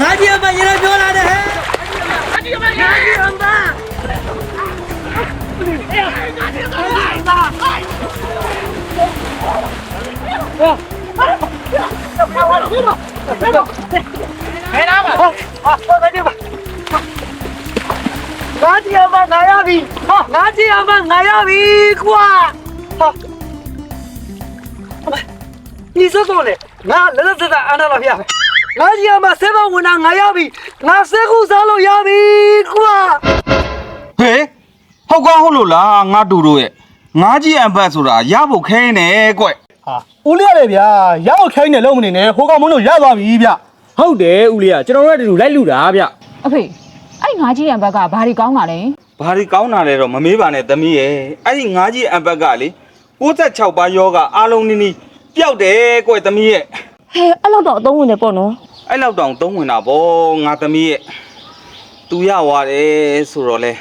ငါကြီးအမရေလည်းပြောလာတယ်ဟဲ့ငါကြီးအမငါရပြီဟာငါကြီးအမ ငါရပြီကွာဟာဒီစတော့လေငါလက်လက်သက်သက်အနာလာဖျားပဲငါကြီးအမဆေးဘဝင်တာငါရပြီငါဆေးခုစားလို့ရပြီကွာဟေးဟုတ်ကောဟုတ်လို့လားငါတူတို့ရဲ့ငါးကြီးအမ်ဘတ်ဆိုတာရဖို့ခဲနေကွဟာဦးလေးရတယ်ဗျာရောက်ခိုင်းနေလုံးမနေနဲ့ဟိုကောင်မလို့ရသွားပြီဗျဟုတ်တယ်ဦးလေးကကျွန်တော်တို့ကတူလိုက်လူတာဗျအဖေအဲ့ငါကြီးရံဘက်ကဘာတွေကောင်းတာလဲဘာဒီကောင်းတာလဲတော့မမေးပါနဲ့သမီးရဲ့အဲ့ဒီငါးကြီးအမ်ဘတ်ကလေ66ပါးယောဂအားလုံးနီးနီးပျောက်တယ်ကွသမီးရဲ့ ဟဲအဲ့လောက်တော့အသုံးဝင်နေပေါ့နော်အဲ့လောက်တောင်သုံးဝင်တာဗောငါသမီးရဲ့သူရသွားတယ်ဆိုတော့လေ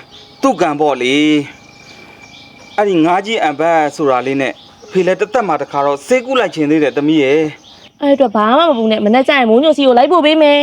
သူ့ကံပေါ့လေအဲ့ဒီငါးကြီးအမ်ဘတ်ဆိုတာလေးနဲ့ဖေလည်းတစ်သက်မှတစ်ခါတော့စေးကူးလိုက်ခြင်းသေးတယ်သမီးရဲ့အဲ့အတွက်ဘာမှမပူနဲ့မနဲ့ကြရင်မိုးညိုစီကိုလိုက်ပို့ပေးမယ်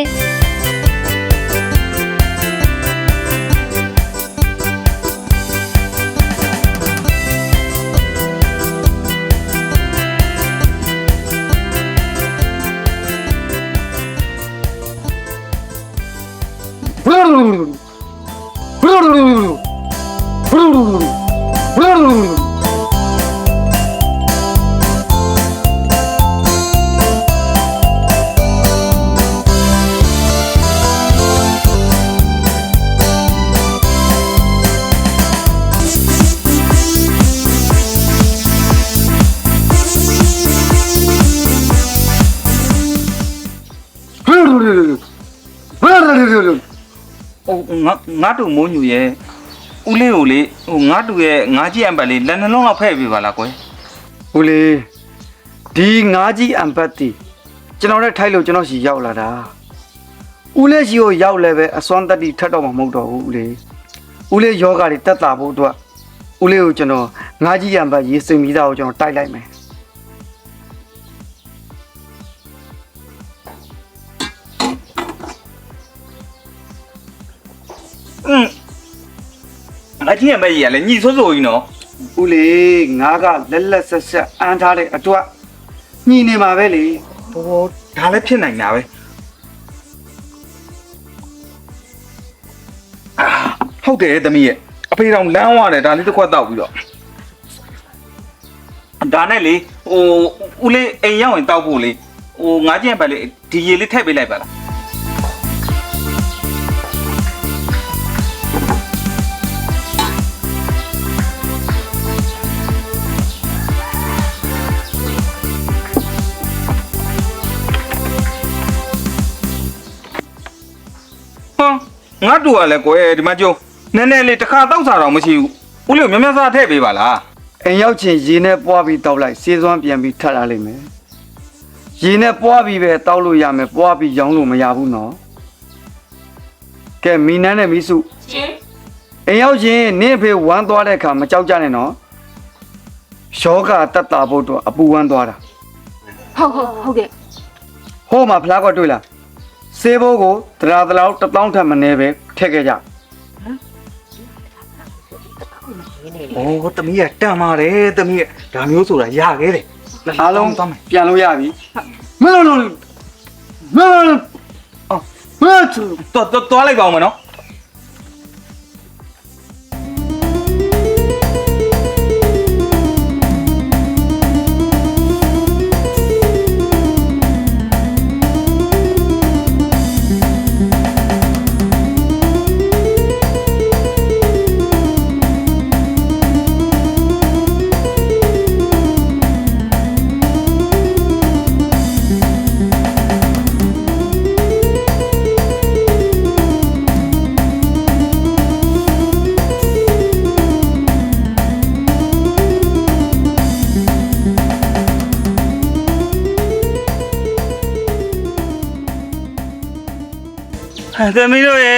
ဟိုငါငါတူမိုးညူရဲ့ဦးလေးကိုလေဟိုငါတူရဲ့ငါကြီးအမ်ဘတ်လေးလက်နှလုံးလောက်ဖဲ့ပြပါလားကွယ်ဦးလေးဒီငါကြီးအံပတ်တီကျွန်တော်နဲ့ထိုက်လို့ကျွန်တော်စီရောက်လာတာဦးလေးစီကိုရောက်လဲပဲအစွမ်းတက်တီထတ်တော့မှမဟုတ်တော့ဘူးဦးလေးဦးလေးယောဂါတွေတက်တာဖို့အတွက်ဦးလေးကိုကျွန်တော်ငါကြီးအံပတ်ရေးစိမ်မိသားကိုကျွန်တော်တိုက်လိုက်မယ် ကြီးအမ်ဘတ်ကြီးကလည်းညီဆိုးဆိုးကြီးနော်ဦးလေးငါကလက်လက်ဆက်ဆက်အန်းထားတဲ့အတွက်ညှိနေမှာပဲလေဟိုဒါလည်းဖြစ်နိုင်တာပဲအာဟုတ်တယ်သမီးရဲ့အဖေတော်လမ်းဝရတယ်ဒါလေးတစ်ခွက်တောက်ပြီးတော့ဒါနဲ့လေဟိုဦးလေးအိမ်ရောက်ရင်တောက်ဖို့လေဟိုငါကြီးအမ်ဘတ်လေးဒီရေလေးထည့်ပေးလိုက်ပါလား ငါတူကလည်းကွယ်ဒီမှာကျုံနည်းနည်းလေးတစ်ခါတောက်စားတော့မရှိဘူးဦးလေးကိုမြတ်မြတ်စားထည့်ပေးပါလားအိမ်ရောက်ချင်းရေနဲ့ပွားပြီးတောက်လိုက်စေးစွမ်းပြန်ပြီးထပ်လာလိမ့်မယ်ရေနဲ့ပွားပြီးပဲတောက်လို့ရမယ်ပွားပြီးရောင်းလို့မရဘူးနော်ကဲမီနန်းနဲ့မီစုရှင်အိမ်ရောက်ချင်းနင့်အဖေဝမ်းသွားတဲ့အခါမကြောက်ကြနဲ့နော်ယောဂတက်တာဖို့တော့အပူဝမ်းသွားတာဟုတ်ဟုတ်ဟုတ်ကဲ့ဟိုမှာဖလားကွက်တွေ့လား စေးဘိုးကိုတရာတလောက်တစ်တောင်းထပ်မနေပဲထည့်ခဲ့ကြโอ้တမီးကတန်ပါတယ်တမီးကဒါမျိုးဆိုတာရခဲ့တယ်အားလုံးသွားမယ်ပြန်လို့ရပြီမလို့လို့မလို့လို့အော်မလို့တော်တော်သွားလိုက်ပါဦးမနော် သမီးတို့ရေ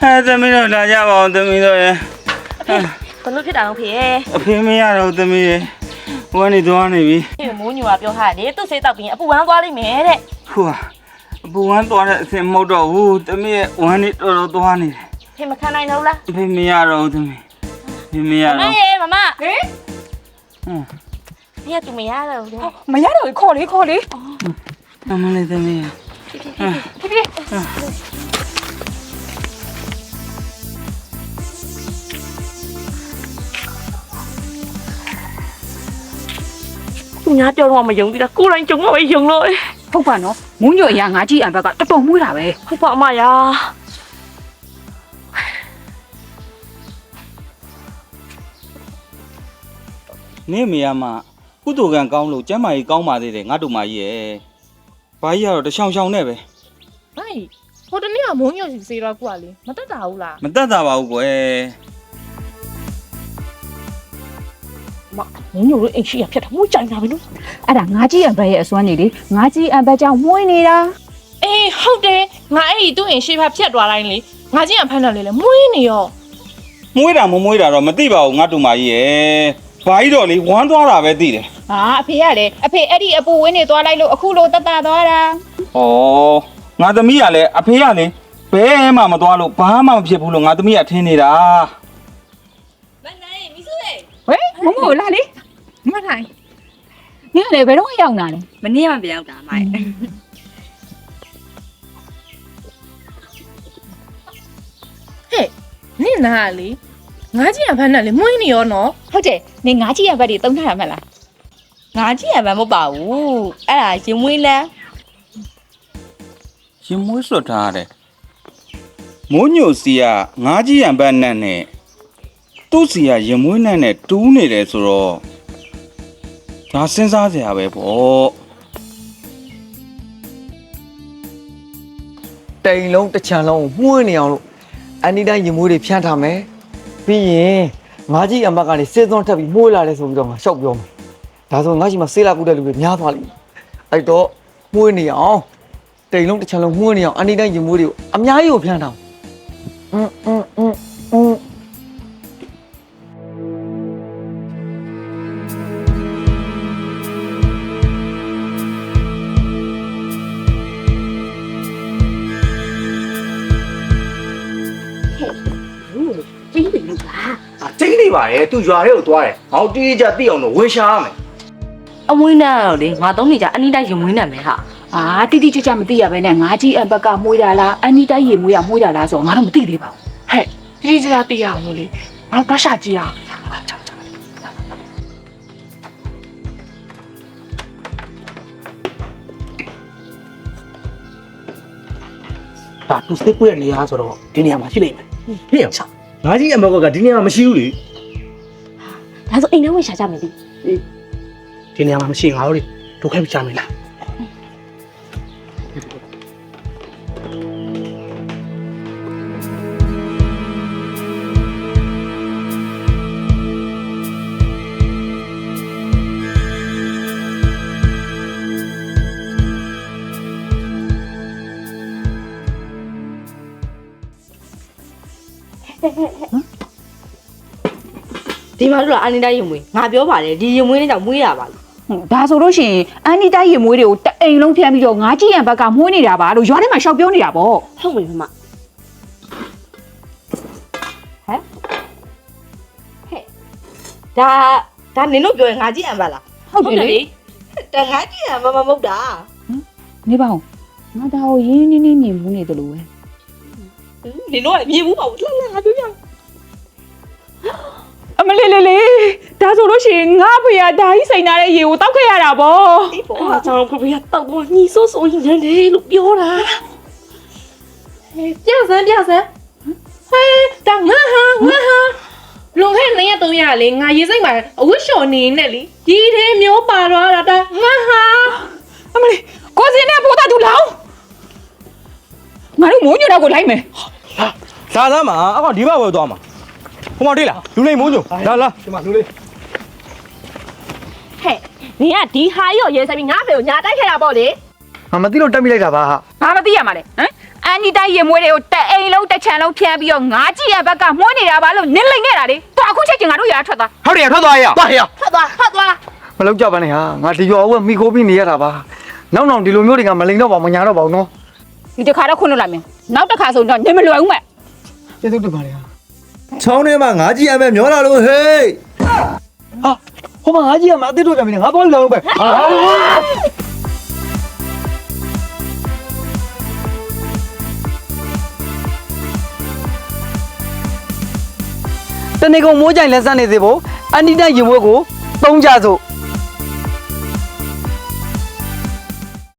အဲသမီးတို့လာကြပါအောင်သမီးတို့ရေဘလို့ဖြစ်တာအောင်ဖေရဲ့အဖေမရတော့သမီးရေဝမ်းနေသွားနေပြီဒီမိုးညိုကပြောထားတယ်သူ့စေးတောက်ပြီးရင်အပူဝမ်းသွားလိမ့်မယ်တဲ့ဟိုဘူဝမ်းသွားတဲ့အစင်မဟုတ်တော့ဘူးသမီးရဲ့ဝမ်းနေတော်တော်သွားနေတယ်ဖေမခံနိုင်တော့လားဖေမရတော့ဘူးသမီးဖေမရမမတော့ရေမမဟေးဟွန်းဖေကသူမရတော့ဘူးမရတော့ဘူးခေါ်လေခေါ်လေအမလေးသမီးဖြည်းဖြည်း များပြောတော့မယုံသေးတာကိုယ်တိုင်ကြုံတော့ပဲယုံလို့ဟုတ်ပါနော်မုံညိုအရာငါကြီးအံဘက်ကတော်တော်မွေးတာပဲဟုတ်ပါအမရာနင့်မေရမကုသိုလ်ကံကောင်းလို့ကျမ်းမာရေးကောင်းပါသေးတယ်ငါတို့မကြီးရဲ့ဘာကြီးကတော့တချောင်ချောင်နဲ့ပဲဟိုင်ဟိုတနေ့ကမုံညိုစီစေတော့ကွာလေမတက်တာဘူးလားမတက်တာပါဘူးကွယ် မုံညိုတို့အိမ်ရှိရဖြတ်တာမှုကြိုင်တာပဲလို့အဲ့ဒါငါကြီးအံဘက်ရဲ့အစွမ်းနေလေငါကြီးအံဘက်ကြောင့်မွေးနေတာအေးဟုတ်တယ်ငါအဲ့ဒီသူ့အိမ်ရှိဖဖြတ်သွားတိုင်းလေငါချင်းအဖမ်းတယ်လေလေမွေးနေရောမွေးတာမမွေးတာတော့မသိပါဘူးငါတို့မကြီးရဲ့ဘာကြီးတော့လေဝမ်းသွားတာပဲသိတယ်ဟာအဖေကလေအဖေအဲ့ဒီအပူဝင်းနေသွားလိုက်လို့အခုလိုတတ်တာသွားတာဩငါသမီးကလည်းအဖေကလေဘဲမှမသွားလို့ဘာမှမဖြစ်ဘူးလို့ငါသမီးကထင်းနေတာဟဲ့ မမို့လာလေမထိုင်နင်ကလေဘယ်တော့ရောက်လာလဲမနေ့မှပြောင်းတာမိုက်နင့်နာလေငါချင်းအဖမ်းတယ်လေမွေးနေရောနော်ဟုတ်တယ်နင်ငါကြီးအံဘက်တွေတုံးထားရမလားငါကြည့်ရမှာမဟုတ်ပါဘူးအဲ့ဒါရင်မွေးလန်းရင်မွေးစွတ်ထားရတယ်မိုးညိုစီကငါးကြီးရံပတ်နဲ့နဲ့ သူ့စီကရင်မွေးနဲ့နဲ့တူးနေတယ်ဆိုတော့ဒါစဉ်းစားစရာပဲပေါ့တိန်လုံးတစ်ချံလုံးကိုမှုန်းနေအောင်လို့အန်ဒီတိုင်းရင်မိုးတွေဖြန်းထားမယ်ပြီးရင်ငါးကြီးအမတ်ကနေစေးသွန်းထပ်ပြီးမှုန်းလာတယ်ဆိုပြီးတော့ငါရှောက်ပြောမယ်ဒါဆိုငါ့ရှိမှာဆေးလာကုတဲ့လူတွေများသွားလိမ့်မယ်အဲ့တော့မှုန်းနေအောင်တိန်လုံးတစ်ချံလုံးမှုန်းနေအောင်အန်ဒီတိုင်းရင်မိုးတွေကိုအများကြီးကိုဖြန်းထားအင်းအင်းအင်းအင်း ပါတယ်သူရွာထဲကိုသွားတယ်ငါတို့တီးတီးကြသိအောင်လို့ဝင်ရှာရမယ်အမွေးနာတော့လေငါသုံးနေကြအနိတိုင်းရင်မွေးနာမယ်ဟာအာတိတိကျကျမသိရပဲနဲ့ငါကြီးအံဘက်ကမွေးတာလားအန်ဒီတိုင်းရေမွေးရမွေးတာလားဆိုတော့ငါတော့မသိသေးပါဘူးဟဲ့ဒီကြလားတရားလို့လေငါတော့ရှာကြည့်ရအောင်ဒါသူစိတ်ကွက်နေရဆိုတော့ဒီနေရာမှာရှိလိမ့်မယ်ဟေ့အောင်ငါကြီးအမေကဒီနေရာမှာမရှိဘူးလေ ဒါဆိုအိမ်ထဲဝင်ရှာကြမယ်ဒီဒီနေရာမှာမရှိရင်ငါတို့တွေဒုက္ခပြချမယ်လား ဒီမှာတို့ကအနိတိုင်းရင်မွေးငါပြောပါတယ်ဒီရင်မွေးနဲ့ကြောင့်မွေးရပါလို့ဟုတ်ဒါဆိုလို့ရှိရင်အန်ဒီတိုင်းရေမွေးတွေကိုတအိမ်လုံးဖြန်းပြီးတော့ငါကြီးအံဘက်ကမွေးနေတာပါလို့ရွာထဲမှာရှောက်ပြောနေတာပေါ့ဟုတ်ပြီမမဟဲ့ဟဲ့ဒါဒါနင်တို့ပြောရင်ငါကြည့်အံပါလားဟုတ်တယ်လေတငါကြည့်အံမမမဟုတ်တာနေပါဦးငါဒါကိုရင်းနှီးနှီးမြင်မှုနေတယ်လို့ပဲနင်တို့ကမြင်ဘူးပါဘူးလှလှငါပြောပြအ မလေးလေးလေးဒါဆိုလို့ရှိရင်ငါဖေကဒါကြီးစိန်ထားတဲ့ရေကိုတောက်ခဲ့ရတာပေါ့အေးပေါ့အားကြောင့်ဖဖေကတော့ဘောညီဆိုးဆိုးရနေတယ်လို့ပြောတာဟဲ့ပြစမ်းပြစမ်းဟဲ့ဒါငါဟာငါဟာလွန်ခဲ့တဲ့ရက်300လေငါရေးစိတ်မှာအဝတ်လျှော်နေနဲ့လေဒီထဲမျိုးပါတော့တာဒါငါဟာအမလေးကိုစင်းနဲ့ပိုးတာသူလောင်းငါတို့မိုးညိုတော့ကိုလိုက်မယ်လာသားမှာအကောင်ဒီဘက်ဝယ်သွားမှာ ဟိုမောင်တိလားလူလိမ်မိုးညိုလာလာဒီမှာလူလေးဟဲ့နင်ကဒီဟာရောရေးဆိုင်ပြီးငါဖေကိုညာတိုက်ခဲ့တာပေါ့လေငါမသိလို့တက်မိလိုက်တာပါဟာငါမသိရမှာလေဟမ်အန်ဒီတိုင်းရေမွေးတွေကိုတအိမ်လုံးတစ်ချံလုံးဖြန်းပြီးတော့ငါကြီးရဘက်ကမွေးနေတာပါလို့နင်းလိမ့်နေတာလေတော့အခုချိန်ချင်းငါတို့ရွာထွက်သွားဟုတ်တယ်ထွက်သွားရအောင်သွားရအောင်ထွက်သွားထွက်သွားမလောက်ကြပါနဲ့ဟာငါဒီရွာဦးကမိခိုးပြီးနေရတာပါနောက်နောက်ဒီလိုမျိုးတွေကမလိန်တော့ပါဘူးမညာတော့ပါဘူးနော်ဒီတစ်ခါတော့ခွင့်လို့လိုက်မယ်နောက်တစ်ခါဆိုတော့နင်မလွယ်ဘူးမဲ့ကျေးဇူးတင်ပါတယ်ဟာ ချောင်းထဲမှာငါးကြီးအမဲမျောလာလို့ဟေးဟိုမှာငါကြီးကမအစ်တို့ပြန်ပြီငါသွားလို့လောက်ပဲဟာတနေ့ကုန်မိုးကြိုင်လက်စနေသေးဖို့အန်တီတရင်ဝဲကိုသုံးကြစို့